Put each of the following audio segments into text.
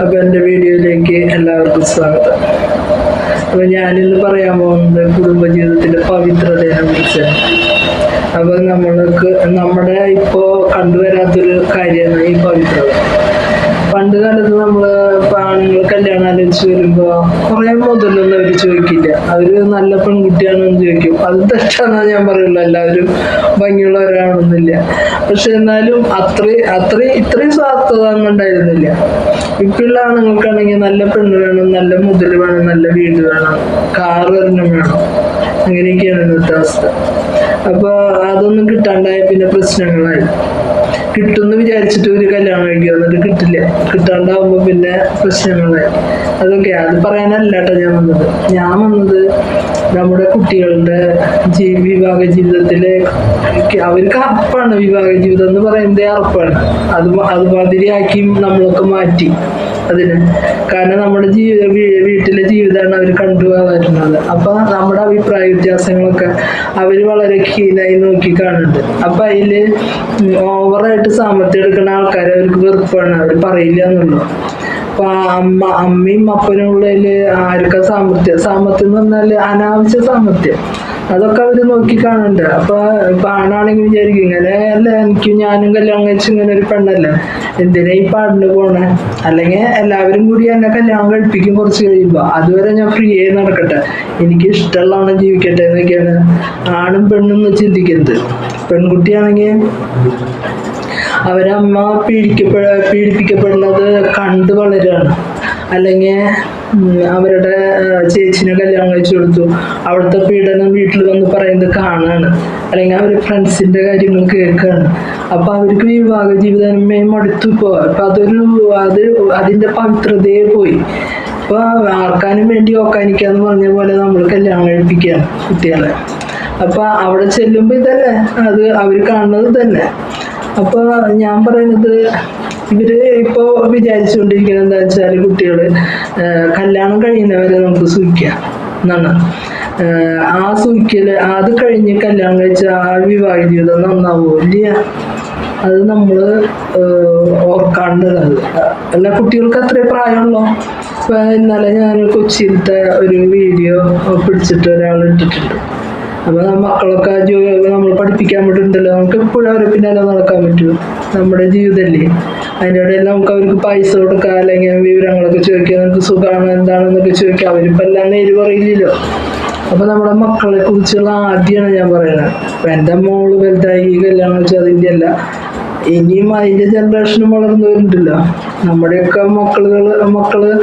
അപ്പോൾ എന്റെ വീഡിയോയിലേക്ക് എല്ലാവർക്കും സ്വാഗതം. അപ്പോൾ ഞാനിന്ന് പറയാൻ പോകുന്നത് കുടുംബജീവിതത്തിന്റെ പവിത്രതയെ കുറിച്ചാണ്. അപ്പോൾ നമ്മൾക്ക് നമ്മുടെ ഇപ്പോ കണ്ടുവരാത്തൊരു കാര്യമാണ് ഈ പവിത്രത. പണ്ട് കാലത്ത് നമ്മൾ കല്യാണം വരുമ്പോ കുറേ മുതലൊന്നും അവർ ചോദിക്കില്ല. അവർ നല്ല പെൺകുട്ടിയാണെന്ന് ചോദിക്കും. അത് തെറ്റാണെന്ന് ഞാൻ പറയുള്ളൂ. എല്ലാവരും ഭംഗിയുള്ളവരാണെന്നില്ല. പക്ഷെ എന്നാലും അത്രയും അത്രയും ഇത്രയും സ്വാർത്ഥത ഒന്നും ഉണ്ടായിരുന്നില്ല. ഇപ്പോഴുള്ള ആണുങ്ങൾക്കാണെങ്കിൽ നല്ല പെണ്ണ് വേണം നല്ല മുതൽ വേണം നല്ല വീട് വേണം കാറ് ഒരെണ്ണം വേണം. അങ്ങനെയൊക്കെയാണ് ഇന്നത്തെ അവസ്ഥ. അപ്പോൾ അതൊന്നും കിട്ടാണ്ടായ പിന്നെ പ്രശ്നങ്ങളായി. കിട്ടുമെന്ന് വിചാരിച്ചിട്ട് ഒരു കല്യാണം കഴിക്കുക. എന്നിട്ട് കിട്ടില്ല. കിട്ടാണ്ടാവുമ്പോൾ പിന്നെ പ്രശ്നങ്ങളായി അതൊക്കെ. അത് പറയാനല്ല കേട്ടോ ഞാൻ വന്നത്. ഞാൻ വന്നത് നമ്മുടെ കുട്ടികളുടെ ജീ വിവാഹ ജീവിതത്തിലെ അവർക്ക് അറപ്പാണ് വിവാഹ ജീവിതം എന്ന് പറയുന്നത് അറപ്പാണ് അത് അതുമാതിരിയാക്കി നമ്മളൊക്കെ മാറ്റി. അതിന് കാരണം നമ്മുടെ ജീവിത വീട്ടിലെ ജീവിതമാണ് അവർ കണ്ടുപോകാറുള്ളത് അപ്പൊ നമ്മുടെ അഭിപ്രായ വ്യത്യാസങ്ങളൊക്കെ അവർ വളരെ അതിൽ ഓവറായിട്ട് സാമ്പത്തികം എടുക്കുന്ന ആൾക്കാരെ അവർക്ക് വെറുപ്പാണ്. അവർ പറയില്ല എന്നുള്ളൂ അപ്പൊ അമ്മ അമ്മയും അപ്പനും ഉള്ളതിൽ ആർക്കാ സാമർത്ഥ്യം സാമർത്ഥ്യം എന്ന് പറഞ്ഞാൽ അനാവശ്യ സാമർത്ഥ്യം അതൊക്കെ അവർ നോക്കി കാണുന്നുണ്ട് അപ്പൊ ഇപ്പൊ ആണാണെങ്കിൽ വിചാരിക്കും ഇങ്ങനെ അല്ല എനിക്ക് ഞാനും കല്യാണം കഴിച്ച് ഇങ്ങനെ ഒരു പെണ്ണല്ലേ? എന്തിനാ ഈ പാടിന് പോണേ? അല്ലെങ്കിൽ എല്ലാവരും കൂടി എന്നെ കല്യാണം കഴിപ്പിക്കും കുറച്ച് കഴിയുമ്പോ. അതുവരെ ഞാൻ ഫ്രീ ആയി നടക്കട്ടെ. എനിക്ക് ഇഷ്ടമുള്ളതാണ് ജീവിക്കട്ടെ എന്നൊക്കെയാണ് ആണും പെണ്ണും ചിന്തിക്കുന്നത്. പെൺകുട്ടിയാണെങ്കിൽ അവരമ്മ പീഡിക്കപ്പെ പീഡിപ്പിക്കപ്പെടുന്നത് കണ്ടു വളരുകയാണ് അല്ലെങ്കിൽ അവരുടെ ചേച്ചിനെ കല്യാണം കഴിച്ചു കൊടുത്തു. അവിടുത്തെ പീഡനം വീട്ടിൽ വന്ന് പറയുന്നത് കാണാണ്. അല്ലെങ്കിൽ അവർ ഫ്രണ്ട്സിന്റെ കാര്യങ്ങൾ കേൾക്കുകയാണ് അപ്പൊ അവർക്ക് വിവാഹ ജീവിതമേ മടുത്തു ഇപ്പോ. അപ്പൊ അതൊരു അത് അതിന്റെ പവിത്രതയെ പോയി. അപ്പൊ ആർക്കാനും വേണ്ടി ഓക്കാനിക്കാന്ന് പറഞ്ഞ പോലെ നമ്മൾ കല്യാണം കഴിപ്പിക്കുകയാണ് കുട്ടികളെ. അപ്പൊ അവിടെ ചെല്ലുമ്പോ ഇതല്ലേ? അത് അവർ കാണുന്നത് തന്നെ. അപ്പൊ ഞാൻ പറയുന്നത് ഇവർ ഇപ്പോ വിചാരിച്ചുകൊണ്ടിരിക്കുന്നത് എന്താ വെച്ചാൽ കുട്ടികൾ കല്യാണം കഴിയുന്നവരെ നമുക്ക് സൂക്ഷിക്കാം. എന്നാണ് ആ സൂക്കൽ അത് കഴിഞ്ഞ് കല്യാണം കഴിച്ച ആ വിവാഹ ജീവിതം നന്നാവോ ഇല്ല അത് നമ്മൾ ഓർക്കാണ്ടതാണ് എല്ലാ കുട്ടികൾക്ക് അത്രേ പ്രായമുള്ളൂ? ഇന്നലെ ഞാൻ കൊച്ചിയിലത്തെ ഒരു വീഡിയോ പിടിച്ചിട്ട് ഒരാൾ ഇട്ടിട്ടുണ്ട്. അപ്പൊ നമ്മ മക്കളൊക്കെ നമ്മൾ പഠിപ്പിക്കാൻ പറ്റുന്നുണ്ടല്ലോ നമുക്ക് എപ്പോഴും അവരെ പിന്നാലെ നടക്കാൻ പറ്റൂ. നമ്മുടെ ജീവിതമല്ലേ ഇടയിൽ നമുക്ക് അവർക്ക് പൈസ കൊടുക്കുക അല്ലെങ്കിൽ വിവരങ്ങളൊക്കെ ചോദിക്കുക നമുക്ക് സുഖമാണ് എന്താണെന്നൊക്കെ ചോദിക്കുക അവരിപ്പോ എല്ലാം നേര് പറയില്ലല്ലോ. അപ്പൊ നമ്മുടെ മക്കളെ കുറിച്ചുള്ള ആദ്യമാണ് ഞാൻ പറയുന്നത്. അപ്പൊ എന്റെ മോൾ വലുതായി കല്യാണം വെച്ചാൽ അതിന്റെ അല്ല ഇനിയും അതിന്റെ ജനറേഷനും വളർന്നു വരുന്നുണ്ടല്ലോ നമ്മുടെയൊക്കെ മക്കളുകൾ മക്കളുടെ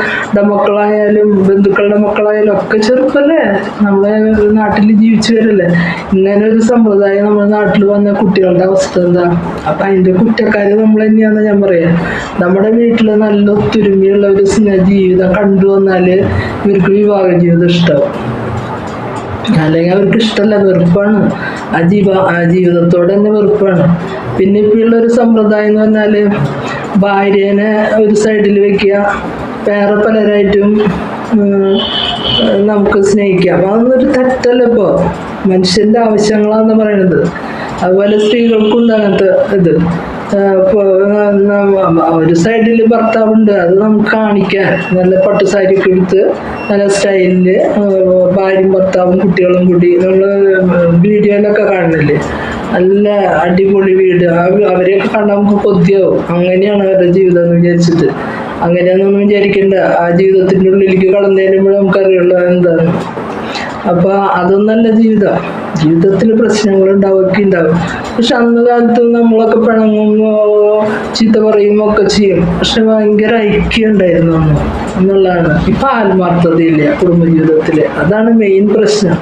മക്കളായാലും ബന്ധുക്കളുടെ മക്കളായാലും ഒക്കെ ചെറുപ്പല്ലേ? നമ്മളെ നാട്ടിൽ ജീവിച്ചു വരല്ലേ ഇങ്ങനെ ഒരു സമ്പ്രദായം നമ്മുടെ നാട്ടിൽ വന്ന കുട്ടികളുടെ അവസ്ഥ എന്താ? അപ്പൊ അതിന്റെ കുറ്റക്കാര് നമ്മൾ തന്നെയാന്ന് ഞാൻ പറയാം. നമ്മുടെ വീട്ടിൽ നല്ല ഒത്തൊരുമയുള്ള ഒരു സ്നേഹ ജീവിതം കണ്ടു വന്നാൽ ഇവർക്ക് വിവാഹ ജീവിതം ഇഷ്ടമാവും അല്ലെങ്കിൽ അവർക്ക് ഇഷ്ടമല്ല വെറുപ്പാണ്. ആ ജീവ ആ ജീവിതത്തോട് തന്നെ വെറുപ്പാണ്. പിന്നെ ഇപ്പൊ ഉള്ള ഒരു സമ്പ്രദായം എന്ന് പറഞ്ഞാൽ ഭാര്യനെ ഒരു സൈഡിൽ വെക്കുക വേറെ പലരായിട്ടും നമുക്ക് സ്നേഹിക്കാം അതൊന്നൊരു തെറ്റല്ല ഇപ്പോ? മനുഷ്യന്റെ ആവശ്യങ്ങളാന്ന് പറയുന്നത്. അതുപോലെ സ്ത്രീകൾക്കുണ്ട് അങ്ങനത്തെ ഇത്. ഒരു സൈഡിൽ ഭർത്താവുണ്ട്. അത് നമുക്ക് കാണിക്കാൻ നല്ല പട്ടു സാരിയൊക്കെ എടുത്ത് നല്ല സ്റ്റൈലിൽ ഭാര്യയും ഭർത്താവും കുട്ടികളും കൂടി നമ്മൾ വീഡിയോയിലൊക്കെ കാണുന്നില്ലേ? നല്ല അടിപൊളി വീട്. അവരെയൊക്കെ കണ്ടാൽ നമുക്ക് കൊതിയാവും. അങ്ങനെയാണ് അവരുടെ ജീവിതം എന്ന് വിചാരിച്ചിട്ട്. അങ്ങനെയാണെന്നൊന്നും വിചാരിക്കേണ്ട. ആ ജീവിതത്തിന്റെ ഉള്ളിലേക്ക് കടന്നു കഴിയുമ്പോൾ നമുക്കറിയുള്ളൂ എന്താണ് അപ്പൊ അതൊന്നല്ല ജീവിതം. ജീവിതത്തിൽ പ്രശ്നങ്ങൾ ഉണ്ടാവുകയൊക്കെ ഉണ്ടാവും. പക്ഷെ അന്ന് കാലത്ത് നമ്മളൊക്കെ പിണങ്ങുമ്പോ ചീത്ത പറയും ഒക്കെ ചെയ്യും. പക്ഷെ ഭയങ്കര ഐക്യം ഉണ്ടായിരുന്നു അന്ന് എന്നുള്ളതാണ്. ഇപ്പൊ ആത്മാർത്ഥതയില്ല കുടുംബജീവിതത്തിൽ. അതാണ് മെയിൻ പ്രശ്നം.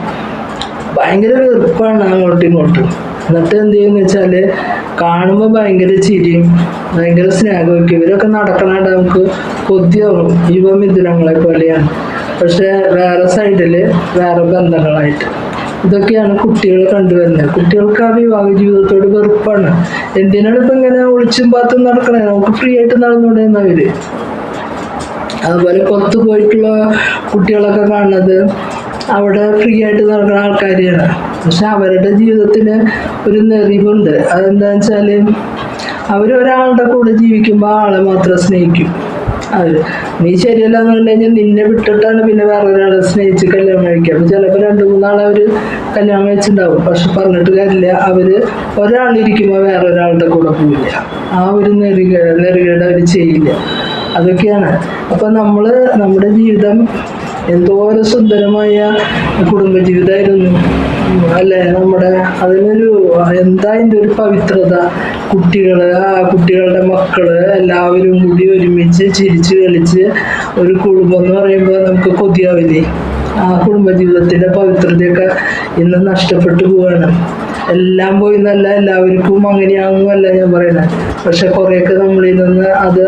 ഭയങ്കര വെറുപ്പാണ് അങ്ങോട്ടും ഇങ്ങോട്ടും. എന്നിട്ട് എന്ത് ചെയ്യുന്ന വെച്ചാൽ കാണുമ്പോൾ ഭയങ്കര ചിരിയും ഭയങ്കര സ്നേഹമൊക്കെ ഇവരൊക്കെ നടക്കണാണ്ട് നമുക്ക് കൊതിയാവും. യുവമിഥുനങ്ങളെ പോലെയാണ്. പക്ഷെ വേറെ സൈഡിൽ വേറെ ബന്ധങ്ങളായിട്ട്. ഇതൊക്കെയാണ് കുട്ടികൾ കണ്ടുവരുന്നത്. കുട്ടികൾക്ക് ആ വിവാഹ ജീവിതത്തോട് വെറുപ്പാണ്. എന്തിനാണ് ഇപ്പൊ ഇങ്ങനെ ഒളിച്ചും പാത്തും നടക്കണേ? നമുക്ക് ഫ്രീ ആയിട്ട് നടന്നുകൂടെ അവർ അതുപോലെ പുറത്ത് പോയിട്ടുള്ള കുട്ടികളൊക്കെ കാണുന്നത് അവിടെ ഫ്രീ ആയിട്ട് നടക്കുന്ന ആൾക്കാരെയാണ്. പക്ഷെ അവരുടെ ജീവിതത്തിന് ഒരു നെറിവുണ്ട്. അതെന്താ വെച്ചാൽ അവരൊരാളുടെ കൂടെ ജീവിക്കുമ്പോൾ ആളെ മാത്രം സ്നേഹിക്കും. അത് നീ ശരിയല്ല എന്ന് പറഞ്ഞു കഴിഞ്ഞാൽ നിന്നെ വിട്ടിട്ടാണ് പിന്നെ വേറെ ഒരാളെ സ്നേഹിച്ച് കല്യാണം കഴിക്കുക. അപ്പൊ ചിലപ്പോൾ രണ്ട് മൂന്നാളെ അവർ കല്യാണം കഴിച്ചിട്ടുണ്ടാവും. പക്ഷെ പറഞ്ഞിട്ട് കാര്യമില്ല. അവർ ഒരാളിരിക്കുമ്പോൾ വേറെ ഒരാളുടെ കൂടെ പോവില്ല. ആ ഒരു നെറിക നെറികേട് അവർ ചെയ്യില്ല. അതൊക്കെയാണ്. അപ്പൊ നമ്മൾ നമ്മുടെ ജീവിതം എന്തോരം സുന്ദരമായ കുടുംബ ജീവിതമായിരുന്നു അല്ലേ? നമ്മുടെ അതിനൊരു എന്താ അതിന്റെ ഒരു പവിത്രത? കുട്ടികൾ ആ കുട്ടികളുടെ മക്കൾ എല്ലാവരും കൂടി ഒരുമിച്ച് ചിരിച്ച് കളിച്ച് ഒരു കുടുംബം എന്ന് പറയുമ്പോൾ നമുക്ക് കൊതിയാവില്ലേ? ആ കുടുംബജീവിതത്തിന്റെ പവിത്രതയൊക്കെ ഇന്ന് നഷ്ടപ്പെട്ടു പോവാണ്. എല്ലാം പോയി എന്നല്ല എല്ലാവർക്കും അങ്ങനെയാകുമല്ല ഞാൻ പറയുന്നത്. പക്ഷെ കുറേയൊക്കെ നമ്മളിൽ നിന്ന് അത്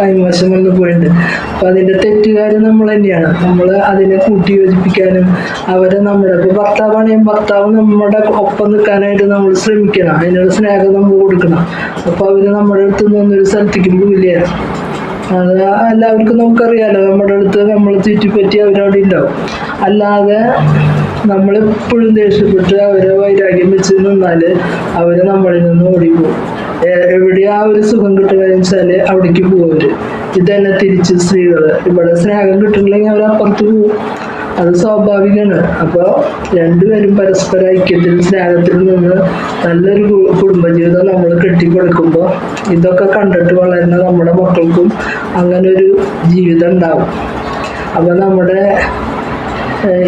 കൈമോശം വന്നു പോയിട്ടുണ്ട്. അപ്പൊ അതിന്റെ തെറ്റുകാരും നമ്മൾ തന്നെയാണ്. നമ്മൾ അതിനെ കൂട്ടി യോജിപ്പിക്കാനും അവരെ നമ്മുടെ ഇപ്പൊ ഭർത്താവാണെങ്കിൽ ഭർത്താവ് നമ്മുടെ ഒപ്പം നിൽക്കാനായിട്ട് നമ്മൾ ശ്രമിക്കണം. അതിനുള്ള സ്നേഹം നമ്മൾ കൊടുക്കണം. അപ്പൊ അവർ നമ്മുടെ അടുത്ത് നിന്നൊരു സ്ഥലത്തേക്കും പോയില്ല അത് എല്ലാവർക്കും നമുക്കറിയാലോ നമ്മുടെ അടുത്ത് നമ്മൾ ചുറ്റിപ്പറ്റി അവരവിടെ ഉണ്ടാവും. അല്ലാതെ നമ്മളെപ്പോഴും ദേഷ്യപ്പെട്ട് അവരെ വൈരാഗ്യം വെച്ച് നിന്നാൽ അവർ നമ്മളിൽ നിന്ന് ഓടിപ്പോകും. എവിടെയാ ഒരു സുഖം കിട്ടുകയെന്ന് വെച്ചാൽ അവിടേക്ക് പോകും ഇത് ഇതന്നെ തിരിച്ച് സ്ത്രീകൾ. ഇവിടെ സ്നേഹം കിട്ടുന്നില്ലെങ്കിൽ അവർ അപ്പുറത്ത് പോകും അത് സ്വാഭാവികമാണ്. അപ്പോൾ രണ്ടുപേരും പരസ്പര ഐക്യത്തിൽ സ്നേഹത്തിൽ നിന്ന് നല്ലൊരു കുടുംബജീവിതം നമ്മൾ കെട്ടിക്കൊടുക്കുമ്പോൾ ഇതൊക്കെ കണ്ടിട്ട് വളരുന്ന നമ്മുടെ മക്കൾക്കും അങ്ങനെ ഒരു ജീവിതം ഉണ്ടാവും. അപ്പോൾ നമ്മുടെ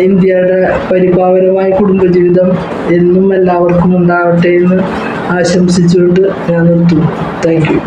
ഇന്ത്യയുടെ പരിപാവനമായ കുടുംബജീവിതം എന്നും എല്ലാവർക്കും ഉണ്ടാവട്ടെ എന്ന് ആശംസിച്ചുകൊണ്ട് ഞാൻ നിർത്തുന്നു. Thank you